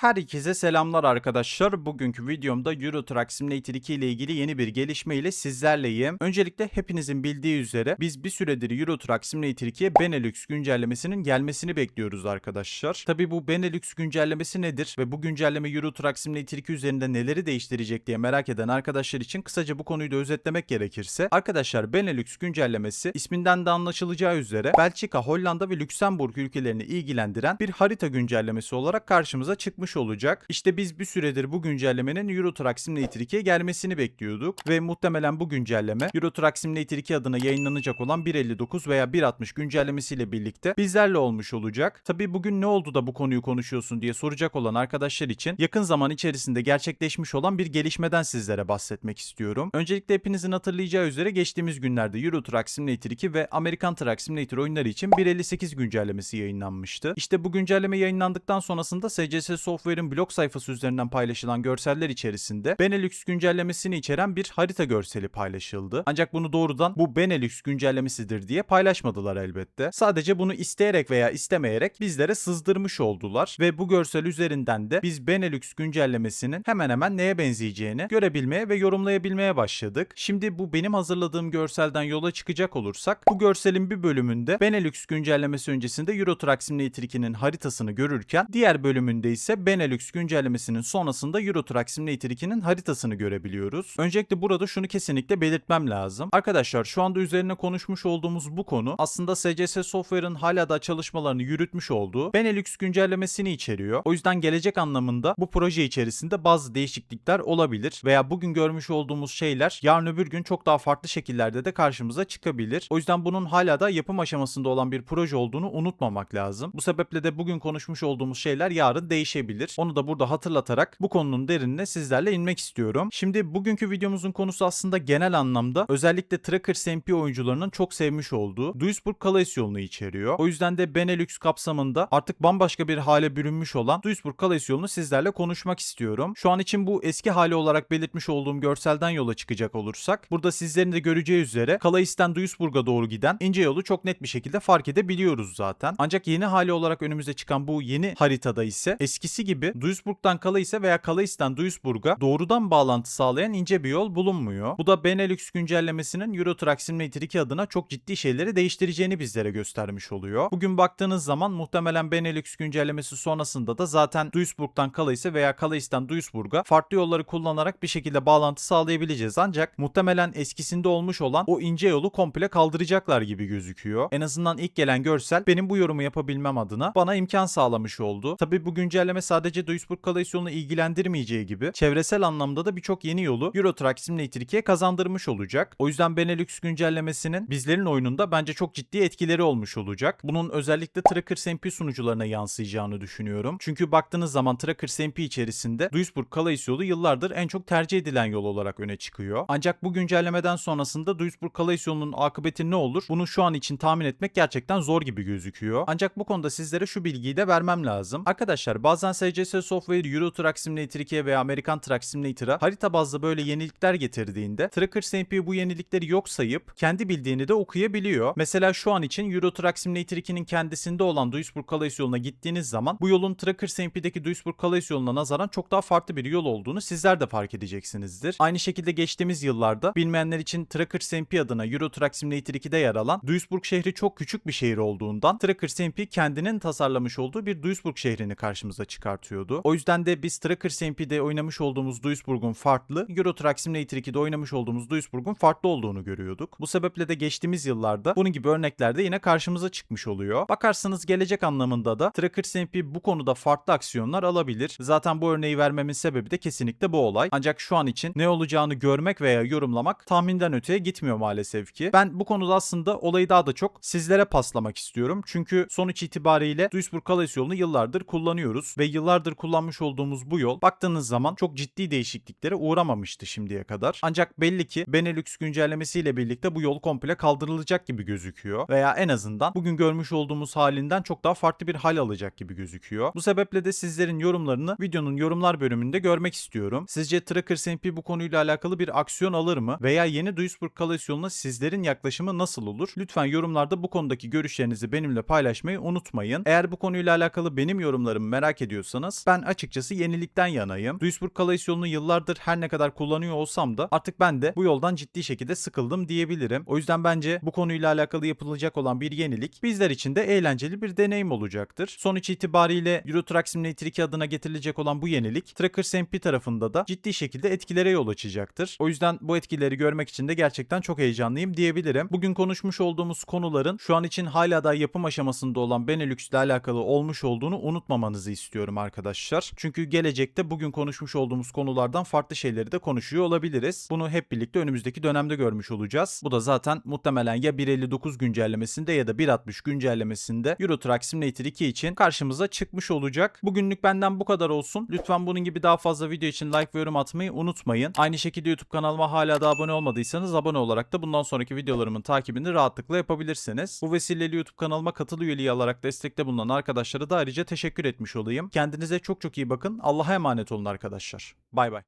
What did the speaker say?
Herkese selamlar arkadaşlar. Bugünkü videomda Euro Truck Simulator 2 ile ilgili yeni bir gelişme ile sizlerleyim. Öncelikle hepinizin bildiği üzere biz bir süredir Euro Truck Simulator 2'ye Benelux güncellemesinin gelmesini bekliyoruz arkadaşlar. Tabi bu Benelux güncellemesi nedir ve bu güncelleme Euro Truck Simulator 2 üzerinde neleri değiştirecek diye merak eden arkadaşlar için kısaca bu konuyu da özetlemek gerekirse. Arkadaşlar Benelux güncellemesi isminden de anlaşılacağı üzere Belçika, Hollanda ve Lüksemburg ülkelerini ilgilendiren bir harita güncellemesi olarak karşımıza çıkmış olacak. İşte biz bir süredir bu güncellemenin Euro Truck Simulator 2'ye gelmesini bekliyorduk ve muhtemelen bu güncelleme Euro Truck Simulator 2 adına yayınlanacak olan 1.59 veya 1.60 güncellemesiyle birlikte bizlerle olmuş olacak. Tabi bugün ne oldu da bu konuyu konuşuyorsun diye soracak olan arkadaşlar için yakın zaman içerisinde gerçekleşmiş olan bir gelişmeden sizlere bahsetmek istiyorum. Öncelikle hepinizin hatırlayacağı üzere geçtiğimiz günlerde Euro Truck Simulator 2 ve American Truck Simulator oyunları için 1.58 güncellemesi yayınlanmıştı. İşte bu güncelleme yayınlandıktan sonrasında SCS Software'in blog sayfası üzerinden paylaşılan görseller içerisinde Benelux güncellemesini içeren bir harita görseli paylaşıldı. Ancak bunu doğrudan bu Benelux güncellemesidir diye paylaşmadılar elbette. Sadece bunu isteyerek veya istemeyerek bizlere sızdırmış oldular ve bu görsel üzerinden de biz Benelux güncellemesinin hemen hemen neye benzeyeceğini görebilmeye ve yorumlayabilmeye başladık. Şimdi bu benim hazırladığım görselden yola çıkacak olursak bu görselin bir bölümünde Benelux güncellemesi öncesinde Euro Truck Simulator 2'nin haritasını görürken diğer bölümünde ise Benelux güncellemesinin sonrasında Euro Truck Simulator 2'nin haritasını görebiliyoruz. Öncelikle burada şunu kesinlikle belirtmem lazım. Arkadaşlar şu anda üzerine konuşmuş olduğumuz bu konu aslında SCS Software'ın hala da çalışmalarını yürütmüş olduğu Benelux güncellemesini içeriyor. O yüzden gelecek anlamında bu proje içerisinde bazı değişiklikler olabilir veya bugün görmüş olduğumuz şeyler yarın öbür gün çok daha farklı şekillerde de karşımıza çıkabilir. O yüzden bunun hala da yapım aşamasında olan bir proje olduğunu unutmamak lazım. Bu sebeple de bugün konuşmuş olduğumuz şeyler yarın değişebilir. Onu da burada hatırlatarak bu konunun derinine sizlerle inmek istiyorum. Şimdi bugünkü videomuzun konusu aslında genel anlamda özellikle Tracker SMP oyuncularının çok sevmiş olduğu Duisburg Calais yolunu içeriyor. O yüzden de Benelux kapsamında artık bambaşka bir hale bürünmüş olan Duisburg Calais yolunu sizlerle konuşmak istiyorum. Şu an için bu eski hali olarak belirtmiş olduğum görselden yola çıkacak olursak burada sizlerin de göreceği üzere Calais'ten Duisburg'a doğru giden ince yolu çok net bir şekilde fark edebiliyoruz zaten. Ancak yeni hali olarak önümüze çıkan bu yeni haritada ise eskisi gibi Duisburg'dan Calais'e veya Calais'ten Duisburg'a doğrudan bağlantı sağlayan ince bir yol bulunmuyor. Bu da Benelux güncellemesinin Euro Truck Simulator 2 adına çok ciddi şeyleri değiştireceğini bizlere göstermiş oluyor. Bugün baktığınız zaman muhtemelen Benelux güncellemesi sonrasında da zaten Duisburg'dan Calais'e veya Calais'ten Duisburg'a farklı yolları kullanarak bir şekilde bağlantı sağlayabileceğiz. Ancak muhtemelen eskisinde olmuş olan o ince yolu komple kaldıracaklar gibi gözüküyor. En azından ilk gelen görsel benim bu yorumu yapabilmem adına bana imkan sağlamış oldu. Tabi bu güncelleme sadece Duisburg Calais yolunu ilgilendirmeyeceği gibi çevresel anlamda da birçok yeni yolu Euro Truck Simulator 2'ye kazandırmış olacak. O yüzden Benelux güncellemesinin bizlerin oyununda bence çok ciddi etkileri olmuş olacak. Bunun özellikle Tracker SMP sunucularına yansıyacağını düşünüyorum. Çünkü baktığınız zaman Tracker SMP içerisinde Duisburg Calais yolu yıllardır en çok tercih edilen yol olarak öne çıkıyor. Ancak bu güncellemeden sonrasında Duisburg Calais yolunun akıbeti ne olur? Bunu şu an için tahmin etmek gerçekten zor gibi gözüküyor. Ancak bu konuda sizlere şu bilgiyi de vermem lazım. Arkadaşlar bazen SCS Software Euro Truck Simulator 2'ye veya American Truck Simulator'a harita bazlı böyle yenilikler getirdiğinde Tracker SMP bu yenilikleri yok sayıp kendi bildiğini de okuyabiliyor. Mesela şu an için Euro Truck Simulator 2'nin kendisinde olan Duisburg Calais yoluna gittiğiniz zaman bu yolun Tracker SMP'deki Duisburg Calais yoluna nazaran çok daha farklı bir yol olduğunu sizler de fark edeceksinizdir. Aynı şekilde geçtiğimiz yıllarda bilmeyenler için Tracker SMP adına Euro Truck Simulator 2'de yer alan Duisburg şehri çok küçük bir şehir olduğundan Tracker SMP kendinin tasarlamış olduğu bir Duisburg şehrini karşımıza çıkartıyordu. O yüzden de biz Tracker SMP'de oynamış olduğumuz Duisburg'un farklı, Euro Truck Simulator 2'de oynamış olduğumuz Duisburg'un farklı olduğunu görüyorduk. Bu sebeple de geçtiğimiz yıllarda bunun gibi örnekler de yine karşımıza çıkmış oluyor. Bakarsanız gelecek anlamında da Tracker SMP bu konuda farklı aksiyonlar alabilir. Zaten bu örneği vermemin sebebi de kesinlikle bu olay. Ancak şu an için ne olacağını görmek veya yorumlamak tahminden öteye gitmiyor maalesef ki. Ben bu konuda aslında olayı daha da çok sizlere paslamak istiyorum. Çünkü sonuç itibariyle Duisburg Calais yolunu yıllardır kullanıyoruz ve yıllardır kullanmış olduğumuz bu yol baktığınız zaman çok ciddi değişikliklere uğramamıştı şimdiye kadar. Ancak belli ki Benelux güncellemesiyle birlikte bu yol komple kaldırılacak gibi gözüküyor veya en azından bugün görmüş olduğumuz halinden çok daha farklı bir hal alacak gibi gözüküyor. Bu sebeple de sizlerin yorumlarını videonun yorumlar bölümünde görmek istiyorum. Sizce Tracker SMP bu konuyla alakalı bir aksiyon alır mı? Veya yeni Duisburg Calais yoluna sizlerin yaklaşımı nasıl olur? Lütfen yorumlarda bu konudaki görüşlerinizi benimle paylaşmayı unutmayın. Eğer bu konuyla alakalı benim yorumlarımı merak ediyorsanız diyorsanız ben açıkçası yenilikten yanayım. Duisburg Calais yolunu yıllardır her ne kadar kullanıyor olsam da artık ben de bu yoldan ciddi şekilde sıkıldım diyebilirim. O yüzden bence bu konuyla alakalı yapılacak olan bir yenilik bizler için de eğlenceli bir deneyim olacaktır. Sonuç itibariyle Euro Truck Simulator 2 adına getirilecek olan bu yenilik Trackers MP tarafında da ciddi şekilde etkilere yol açacaktır. O yüzden bu etkileri görmek için de gerçekten çok heyecanlıyım diyebilirim. Bugün konuşmuş olduğumuz konuların şu an için hala da yapım aşamasında olan Benelux ile alakalı olmuş olduğunu unutmamanızı istiyorum arkadaşlar. Çünkü gelecekte bugün konuşmuş olduğumuz konulardan farklı şeyleri de konuşuyor olabiliriz. Bunu hep birlikte önümüzdeki dönemde görmüş olacağız. Bu da zaten muhtemelen ya 1.59 güncellemesinde ya da 1.60 güncellemesinde Euro Truck Simulator 2 için karşımıza çıkmış olacak. Bugünlük benden bu kadar olsun. Lütfen bunun gibi daha fazla video için like ve yorum atmayı unutmayın. Aynı şekilde YouTube kanalıma hala da abone olmadıysanız abone olarak da bundan sonraki videolarımın takibini rahatlıkla yapabilirsiniz. Bu vesileyle YouTube kanalıma katıl üyeliği alarak destekte bulunan arkadaşlara da ayrıca teşekkür etmiş olayım. Kendinize çok çok iyi bakın. Allah'a emanet olun arkadaşlar. Bay bay.